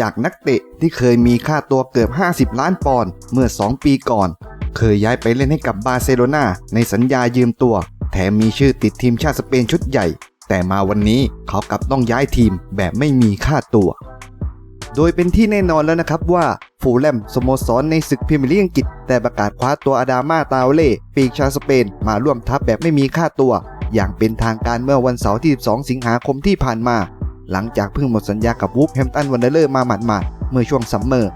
จากนักเตะที่เคยมีค่าตัวเกือบ 50 ล้านปอนด์เมื่อ 2 ปีก่อน เคยย้ายไปเล่นให้กับบาร์เซโลนาในสัญญายืมตัว แถมมีชื่อติดทีมชาติสเปนชุดใหญ่ แต่มาวันนี้เขากลับต้องย้ายทีมแบบไม่มีค่าตัว โดยเป็นที่แน่นอนแล้วนะครับว่าฟูลแลมสโมสรในศึกพรีเมียร์ลีกอังกฤษแต่ประกาศคว้าตัวอาดามาตาเล่ปีกชาวสเปนมาร่วมทัพแบบไม่มีค่าตัวอย่างเป็นทางการเมื่อวันเสาร์ที่ 12 สิงหาคมที่ผ่านมา หลังจากเพิ่งหมดสัญญากับวูฟแฮมตันวันเดอร์มาหมาดๆเมื่อช่วงซัมเมอร์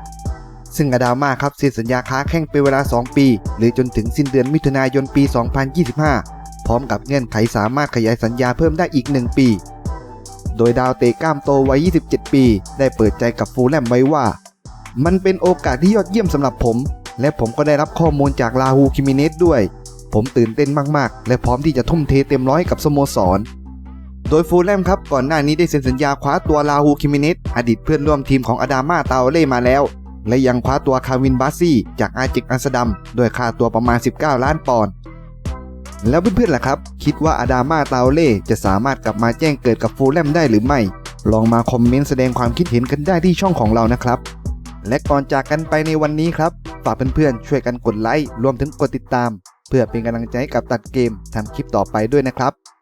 ซึ่งอาดามาครับเซ็นสัญญาค้าแข่งเป็นเวลา 2 ปี หรือจนถึงสิ้นเดือนมิถุนายนปี 2025 พร้อมกับเงื่อนไขสามารถขยายสัญญาเพิ่มได้อีก 1 ปี โดยดาวเตะกล้ามโตวัย 27 ปี ได้เปิดใจกับฟูลแลมไว้ว่า มันเป็นโอกาสที่ยอดเยี่ยมสำหรับผม และผมก็ได้รับข้อมูลจากลาฮูคิมิเนสด้วย ผมตื่นเต้นมากๆ และพร้อมที่จะทุ่มเทเต็มร้อยกับสโมสร โดยฟูลแลมครับก่อนหน้านี้ได้เซ็นสัญญาคว้าตัวลาฮูคิมิเนสอดีตเพื่อนร่วมทีมของอดามาตาเล่มาแล้ว และยังคว้าตัวคาวินบาซี่จากอาจิกอัมสดัมด้วยค่าตัวประมาณ 19 ล้านปอนด์แล้วเพื่อนๆล่ะครับ คิดว่าอาดามาตาเล่จะสามารถกลับมาแจ้งเกิดกับฟูลแลมได้หรือไม่ ลองมาคอมเมนต์แสดงความคิดเห็นกันได้ที่ช่องของเรานะครับและก่อนจากกันไปในวันนี้ครับ ฝากเพื่อนๆช่วยกันกดไลค์รวมถึงกดติดตาม เพื่อเป็นกำลังใจกับตัดเกมทำคลิปต่อไปด้วยนะครับ